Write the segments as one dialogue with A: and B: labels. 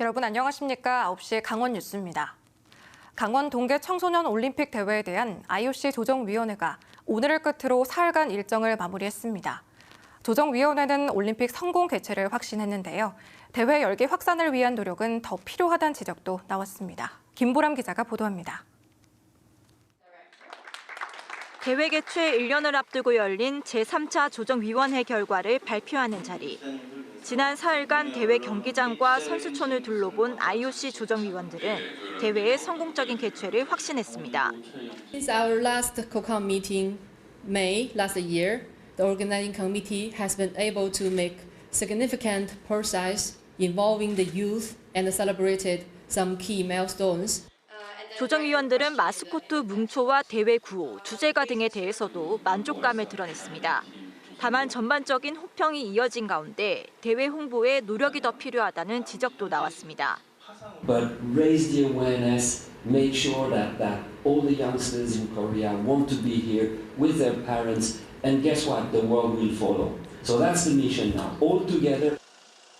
A: 여러분 안녕하십니까? 9시 강원 뉴스입니다. 강원 동계 청소년 올림픽 대회에 대한 IOC 조정위원회가 오늘을 끝으로 사흘간 일정을 마무리했습니다. 조정위원회는 올림픽 성공 개최를 확신했는데요. 대회 열기 확산을 위한 노력은 더 필요하다는 지적도 나왔습니다. 김보람 기자가 보도합니다.
B: 대회 개최 1년을 앞두고 열린 제3차 조정위원회 결과를 발표하는 자리. 지난 사흘간 대회 경기장과 선수촌을 둘러본 IOC 조정위원들은 대회의 성공적인 개최를 확신했습니다.
C: Since our last COCOM meeting, May last year, the organizing committee has been able to make significant progress involving the youth and celebrated some key milestones.
B: 조정위원들은 마스코트 뭉초와 대회 구호, 주제가 등에 대해서도 만족감을 드러냈습니다. 다만 전반적인 호평이 이어진 가운데 대회 홍보에 노력이 더 필요하다는 지적도 나왔습니다.
D: but raise the awareness, make sure that, that all the youngsters in Korea want to be here with their parents, and guess what? The world will follow. So that's the mission now. All together.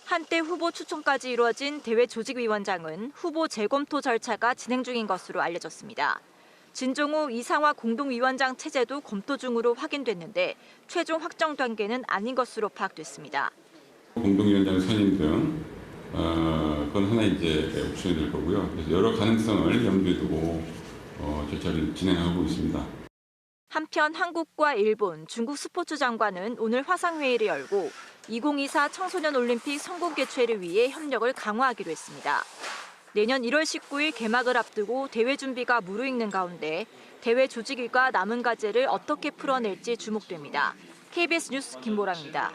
B: 한때 후보 추천까지 이루어진 대회 조직위원장은 후보 재검토 절차가 진행 중인 것으로 알려졌습니다. 진종우 이상화 공동위원장 체제도 검토 중으로 확인됐는데 최종 확정 단계는 아닌 것으로 파악됐습니다.
E: 공동위원장 선임 등 어, 그건 하나 이제 옵션이 될 거고요. 그래서 여러 가능성을 염두에 두고 어, 절차를 진행하고 있습니다.
B: 한편 한국과 일본, 중국 스포츠 장관은 오늘 화상회의를 열고 2024 청소년 올림픽 성공 개최를 위해 협력을 강화하기로 했습니다. 내년 1월 19일 개막을 앞두고 대회 준비가 무르익는 가운데 대회 조직일과 남은 과제를 어떻게 풀어낼지 주목됩니다. KBS 뉴스 김보라입니다.